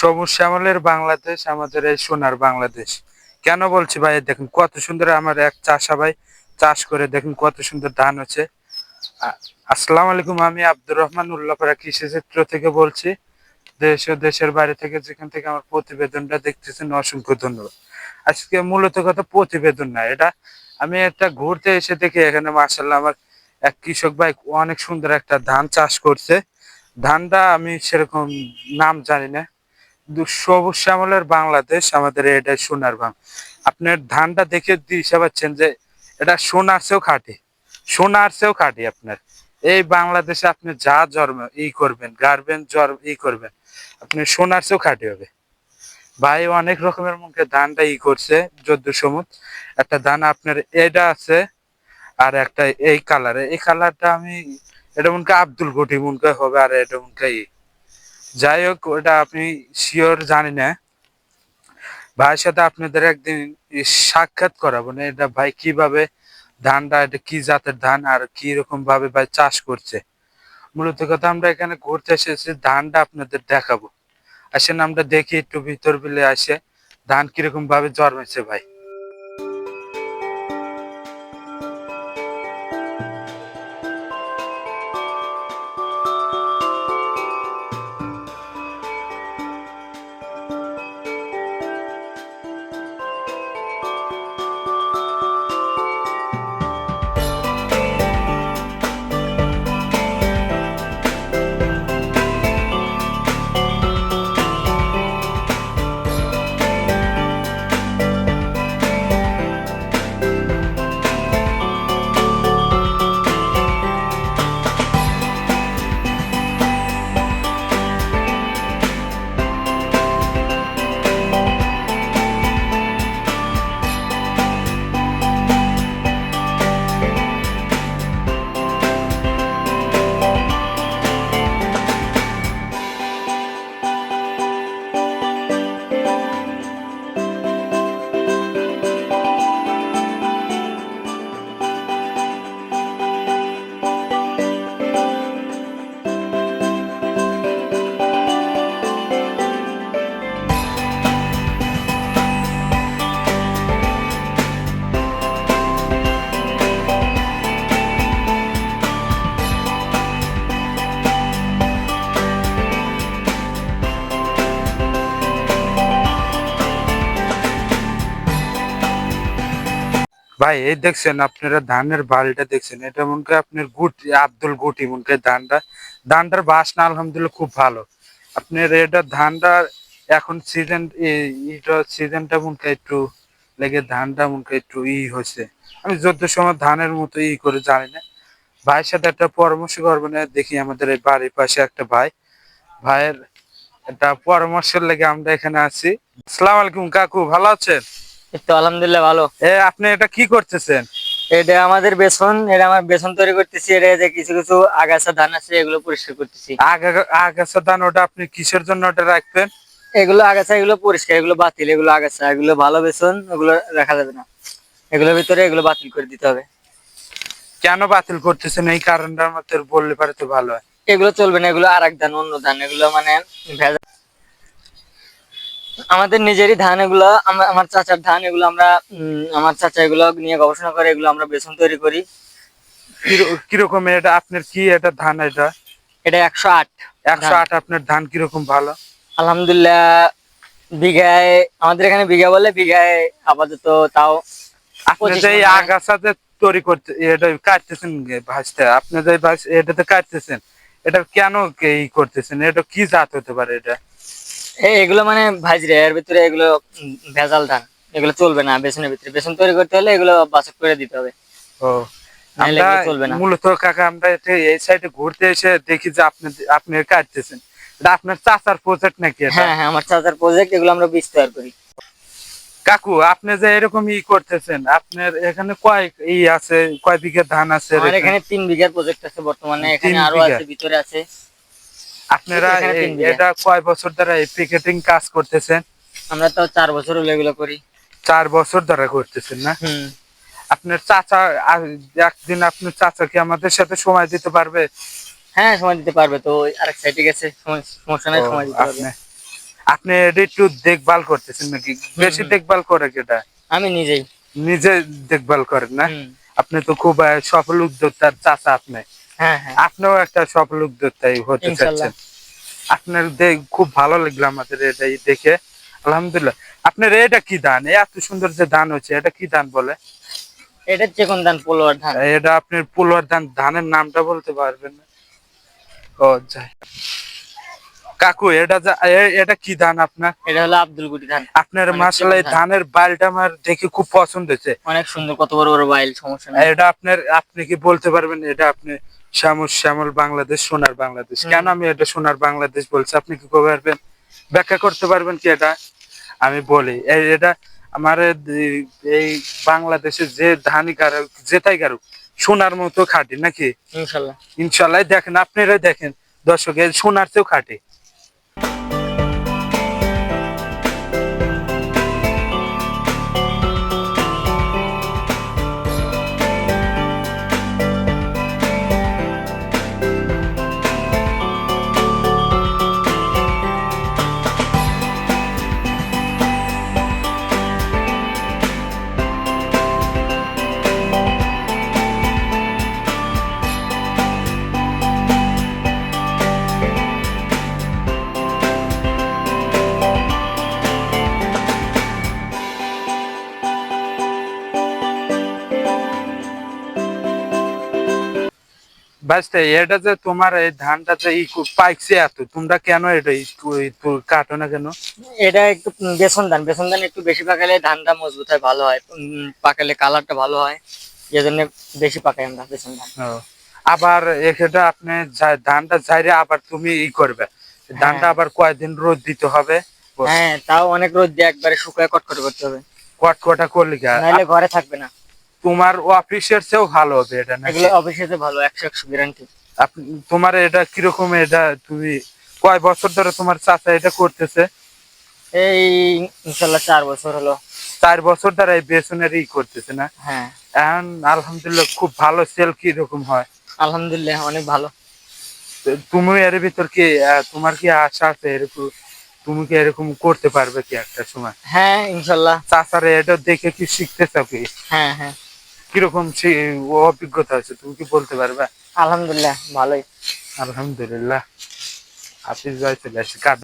সবুজ শ্যামলের বাংলাদেশ, আমাদের এই সোনার বাংলাদেশ। কেন বলছি ভাই, দেখুন কত সুন্দর আমার এক চাষা ভাই চাষ করে, দেখুন কত সুন্দর ধান হচ্ছে। আসসালামু আলাইকুম, আমি আব্দুর রহমান, উল্লাপাড়া কৃষি ক্ষেত্র থেকে বলছি। দেশ ও দেশের বাইরে থেকে যেখান থেকে আমার প্রতিবেদনটা দেখতেছেন, অসংখ্য ধন্যবাদ। আজকে মূলত কথা প্রতিবেদন না, এটা আমি একটা ঘুরতে এসে দেখি, এখানে মার্শাল্লাহ আমার এক কৃষক ভাই অনেক সুন্দর একটা ধান চাষ করছে। ধানটা আমি সেরকম নাম জানি না সবুজ শ্যামলের বাংলাদেশ, আমাদের এটা সোনার বাং আপনার ধানটা দেখে দিশা পাচ্ছেন যে এটা সোনার চেয়েও খাঁটি। সোনার চেয়েও খাঁটি আপনার। এই বাংলাদেশে আপনি যা জন্ম ই করবেন গার্বেন জ্বর ই করবেন আপনি সোনার চেয়েও খাঁটি হবে। ভাই, অনেক রকমের মুখে ধানটা ই করছে যদ্দু সমুদ একটা ধান আপনার এটা আছে, আর একটা এই কালারে। এই কালারটা আমি, এটা মনকে আব্দুল গটি মনকে হবে, আর এটা মনকে ই। যাই হোক ওটা আপনি শিওর জানি না। ভাইয়ের সাথে আপনাদের একদিন সাক্ষাৎ করাবো না। এটা ভাই কীভাবে ধানটা, এটা কি জাতের ধান আর কি রকম ভাবে ভাই চাষ করছে? মূলত কথা আমরা এখানে ঘুরতে এসেছি, ধানটা আপনাদের দেখাবো। আসেন আমরা দেখি একটু ভিতর বিলে আসে, ধান কীরকম ভাবে জন্মেছে ভাই। ভাই, এই দেখছেন আপনারা ধানের বাড়িটা দেখছেন, এটা মনে করে আপনার গুটি, আব্দুল গুটি মনে করে ধানটা। ধানটার বাসনা আলহামদুলিল্লাহ খুব ভালো। আপনার এটা ধানটা এখন সিজন এটা সিজনটা মনে করে একটু লেগে ধানটা মনে করে একটু ই হয়েছে। আমি যত সময় ধানের মতো ই করে জানি না। ভাইয়ের সাথে একটা পরামর্শ করবেন, দেখি আমাদের এই বাড়ির পাশে একটা ভাই। ভাইয়ের একটা পরামর্শের লেগে আমরা এখানে আছি। আসসালামু আলাইকুম কাকু, ভালো আছেন? তো আলহামদুলিল্লাহ ভালো। এ আপনি এটা কি করতেছেন? এটা আমাদের বেসন এটা আমার বেসন তৈরি করতেছি এটা যে কিছু কিছু আগাছা ধান আছে এগুলো পরিষ্কার করতেছি। আগাছা ধান ওটা আপনি কিসের জন্য ওটা রাখবেন? এগুলো আগাছা এগুলো পরিষ্কার এগুলো বাতিল এগুলো আগাছা এগুলো ভালো বেসন ওগুলো রাখা যাবে না। এগুলোর ভিতরে এগুলো বাতিল করে দিতে হবে। কেন বাতিল করতেছেন? এই কারণটা আমাদের বললে পারে তো ভালো হয়। এগুলো চলবে না এগুলো আর এক ধান অন্য ধান এগুলো মানে ভেজা আমাদের নিজেরই ধান এগুলো আমার চাচার ধান এগুলো আমরা আমার চাচা এগুলো নিয়ে গবেষণা করে এগুলো আমরা বেসন তৈরি করি। কির- কীরকম এটা আপনার কি এটা ধান এটা? এটা একশো আট একশো আট আপনার ধান কীরকম ভালো? আলহামদুলিল্লাহ বিঘায় আমাদের এখানে বিঘা বলে বিঘায় আপাতত তাও যে মণ তৈরি করতে এটা কাটতেছেন আপনি যে এটাতে কাটতেছেন এটা কেন কে- ই করতেছেন? এটা কি জাত হতে পারে এটা? এগুলো মানে ভাজরে এর ভিতরে এগুলো ভেজাল ধান এগুলো চলবে না বেসনের ভিতরে। বেসন তৈরি করতে হলে এগুলো বাছক করে দিতে হবে। ও আমরা চলবে না। মূলত কাকা আমরা এই সাইডে ঘুরতে এসে দেখি যে আপনি আপনি কাটতেছেন। এটা আপনার চাচার প্রজেক্ট নাকি এটা? হ্যাঁ হ্যাঁ আমার চাচার প্রজেক্ট এগুলো আমরা বীজ তৈরি করি। কাকু আপনি যে এরকম ই করতেছেন আপনার এখানে কয় ই আছে কয় বিঘা ধান আছে আমার এখানে? এখানে তিন বিঘার প্রজেক্ট আছে বর্তমানে এখানে আরও আছে ভিতরে আছে। আপনারা। এটা কয় বছর ধরে এই পিকেটিং কাজ করতেছেন? আমরা তো চার বছর হলো এগুলো করি। চার বছর ধরে করতেছেন না? আপনার চাচা একদিন আপনার চাচা কি আমাদের সাথে সময় দিতে পারবে? হ্যাঁ সময় দিতে পারবে তো আরেক সাইডে গেছে সমস্যা নাই সময় দিতে পারবে। আপনি একটু দেখভাল করতেছেন নাকি? বেশি দেখভাল করে কেটা? আমি নিজেই। নিজে দেখভাল করেন না? আপনি তো খুব সফল উদ্যোক্তার চাচা আপনি। আপনিও একটা সফল উদ্যোক্তাই হতে। চাচ্ছেন। আপনার খুব ভালো লাগল আমাদের এটাই দেখে। আলহামদুলিল্লাহ। আপনার এটা কি ধান? এত সুন্দর যে ধান হচ্ছে এটা কি ধান বলে? এটা চেকন ধান? পোলোয়ার ধান। এটা আপনার পুলওয়ার ধান। ধানের নামটা বলতে পারবেন না। ও যাই। কাকু এটা এটা কি ধান আপনার? এটা হলো আব্দুল গুটি ধান। আপনার মাসালা ধানের বালটা আমার দেখে খুব পছন্দ হয়েছে। অনেক সুন্দর কত বড় বড় বাইল সমস্যা এটা আপনার আপনি কি বলতে পারবেন? এটা আপনি শ্যামল শ্যামল বাংলাদেশ সোনার বাংলাদেশ। কেন আমি এটা সোনার বাংলাদেশ বলছি? আপনি কি কবে পারবেন? ব্যাখ্যা করতে পারবেন কি এটা? আমি বলি এই এটা আমার এই- বাংলাদেশে যে ধানই গারুক যেটাই গারুক সোনার মতো খাটে নাকি? ইনশাল্লাহ। ইনশাল্লাহ দেখেন আপনারাই দেখেন। দর্শক সোনার চেয়েও খাটে। বাস্তে এটা যে তোমার এই ধানটা যে পাইছে এত তোমরা কেন এটা কাটো না কেন? এটা একটু বেসন ধান বেসন ধান একটু বেশি পাকালে ধানটা মজবুত হয় ভালো হয় পাকালে কালারটা ভালো হয় এই জন্য বেশি পাকাই আমরা বেসন ধান। আবার আপনি ধানটা যাইরে আবার তুমি ই করবে ধানটা হ্যাঁ। আবার কয়দিন রোদ দিতে হবে? হ্যাঁ তাও অনেক রোদ দিয়ে একবারে শুকায় কটকট করতে হবে। কটকটা করলে নাহলে ঘরে থাকবে না। তোমার অফিসের চেয়েও ভালো হবে এটা নাকি? এগুলো অফিসে ভালো একশো একশো গ্যারান্টি তোমার এটা কীরকম এটা তুমি কয় বছর ধরে তোমার চাচা এটা করতেছে? এই ইনশাল্লাহ চার বছর হলো। চার বছর ধরে এই বেসনের ই করতেছে না? হ্যাঁ। এখন আলহামদুলিল্লাহ খুব ভালো সেল কি রকম হয়? আলহামদুলিল্লাহ অনেক ভালো। তুমি এর ভিতর কি তোমার কি আশা আছে এরকম তুমি কি এরকম করতে পারবে কি একটা সময়? হ্যাঁ ইনশাল্লাহ চাচারে এটা দেখে কি শিখতে চাও কি? হ্যাঁ হ্যাঁ। কীরকম সে- অভিজ্ঞতা আছে তুমি কি বলতে পারবে? আলহামদুলিল্লাহ ভালোই। আলহামদুলিল্লাহ। হাফিজ ভাই চলে আসি কাঁদ।